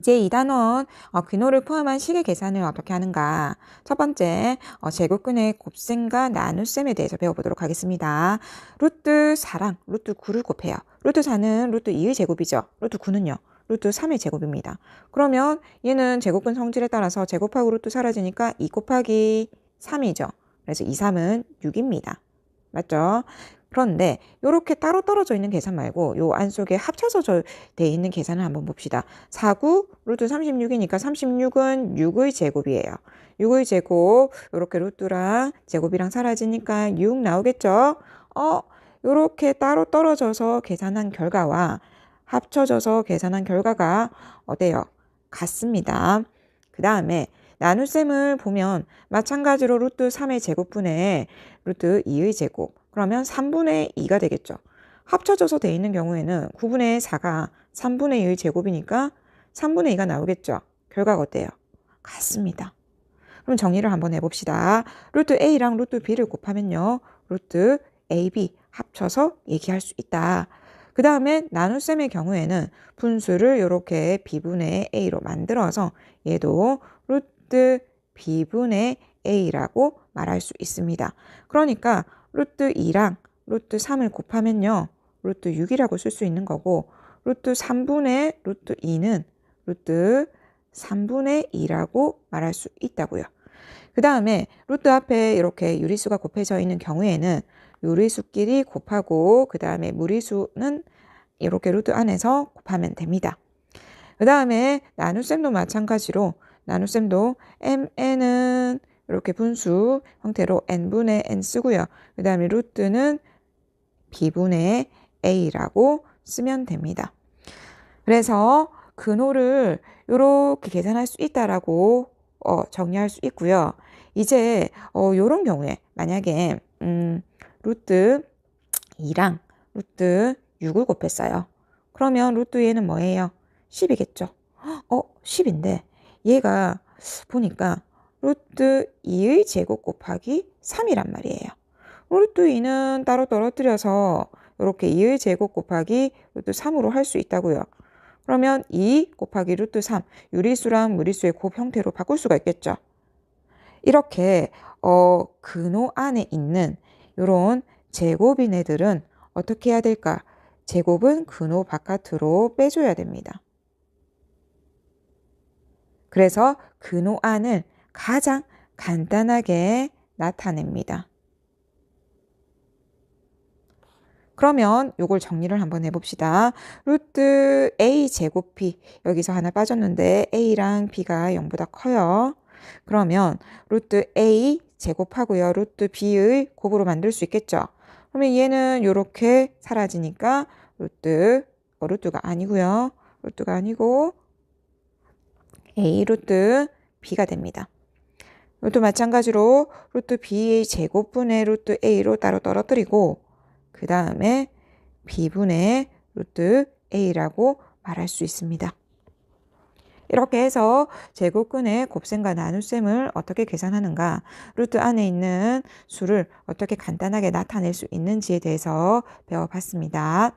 이제 2단원 어, 근호를 포함한 식의 계산을 어떻게 하는가. 첫 번째 어, 제곱근의 곱셈과 나눗셈에 대해서 배워보도록 하겠습니다. 루트 4랑 루트 9를 곱해요. 루트 4는 루트 2의 제곱이죠. 루트 9는요. 루트 3의 제곱입니다. 그러면 얘는 제곱근 성질에 따라서 제곱하고 루트 사라지니까 2 곱하기 3이죠. 그래서 2, 3은 6입니다. 맞죠? 그런데 이렇게 따로 떨어져 있는 계산 말고 요 안 속에 합쳐서 돼 있는 계산을 한번 봅시다. 49 루트 36이니까 36은 6의 제곱이에요. 6의 제곱 이렇게 루트랑 제곱이랑 사라지니까 6 나오겠죠? 어, 이렇게 따로 떨어져서 계산한 결과와 합쳐져서 계산한 결과가 어때요? 같습니다. 그 다음에 나눗셈을 보면 마찬가지로 루트 3의 제곱분의 루트 2의 제곱 그러면 3분의 2가 되겠죠. 합쳐져서 돼 있는 경우에는 9분의 4가 3분의 2의 제곱이니까 3분의 2가 나오겠죠. 결과가 어때요? 같습니다. 그럼 정리를 한번 해봅시다. 루트 A랑 루트 B를 곱하면요. 루트 AB 합쳐서 얘기할 수 있다. 그 다음에 나눗셈의 경우에는 분수를 이렇게 B분의 A로 만들어서 얘도 루트 B분의 A라고 말할 수 있습니다. 그러니까 루트 2랑 루트 3을 곱하면요. 루트 6이라고 쓸 수 있는 거고 루트 3분의 루트 2는 루트 3분의 2라고 말할 수 있다고요. 그 다음에 루트 앞에 이렇게 유리수가 곱해져 있는 경우에는 유리수끼리 곱하고 그 다음에 무리수는 이렇게 루트 안에서 곱하면 됩니다. 그 다음에 나눗셈도 마찬가지로 나눗셈도 mn은 이렇게 분수 형태로 n분의 n 쓰고요. 그 다음에 루트는 b분의 a라고 쓰면 됩니다. 그래서 근호를 이렇게 계산할 수 있다라고 어, 정리할 수 있고요. 이제 어, 이런 경우에 만약에 음, 루트 2랑 루트 6을 곱했어요. 그러면 루트 얘는 뭐예요? 10이겠죠. 어, 10인데 얘가 보니까 루트 2의 제곱 곱하기 3이란 말이에요. 루트 2는 따로 떨어뜨려서 이렇게 2의 제곱 곱하기 루트 3으로 할 수 있다고요. 그러면 2 곱하기 루트 3, 유리수랑 무리수의 곱 형태로 바꿀 수가 있겠죠. 이렇게 어, 근호 안에 있는 이런 제곱인 애들은 어떻게 해야 될까? 제곱은 근호 바깥으로 빼줘야 됩니다. 그래서 근호 안을 가장 간단하게 나타냅니다. 그러면 이걸 정리를 한번 해봅시다. 루트 a 제곱 b 여기서 하나 빠졌는데 a랑 b가 0보다 커요. 그러면 루트 a 제곱하고요. 루트 b의 곱으로 만들 수 있겠죠. 그러면 얘는 이렇게 사라지니까 루트 어, 루트가 아니고요. 루트가 아니고 a 루트 b가 됩니다. 이것도 마찬가지로 루트 b의 제곱분의 루트 a로 따로 떨어뜨리고 그 다음에 b분의 루트 a라고 말할 수 있습니다. 이렇게 해서 제곱근의 곱셈과 나눗셈을 어떻게 계산하는가, 루트 안에 있는 수를 어떻게 간단하게 나타낼 수 있는지에 대해서 배워봤습니다.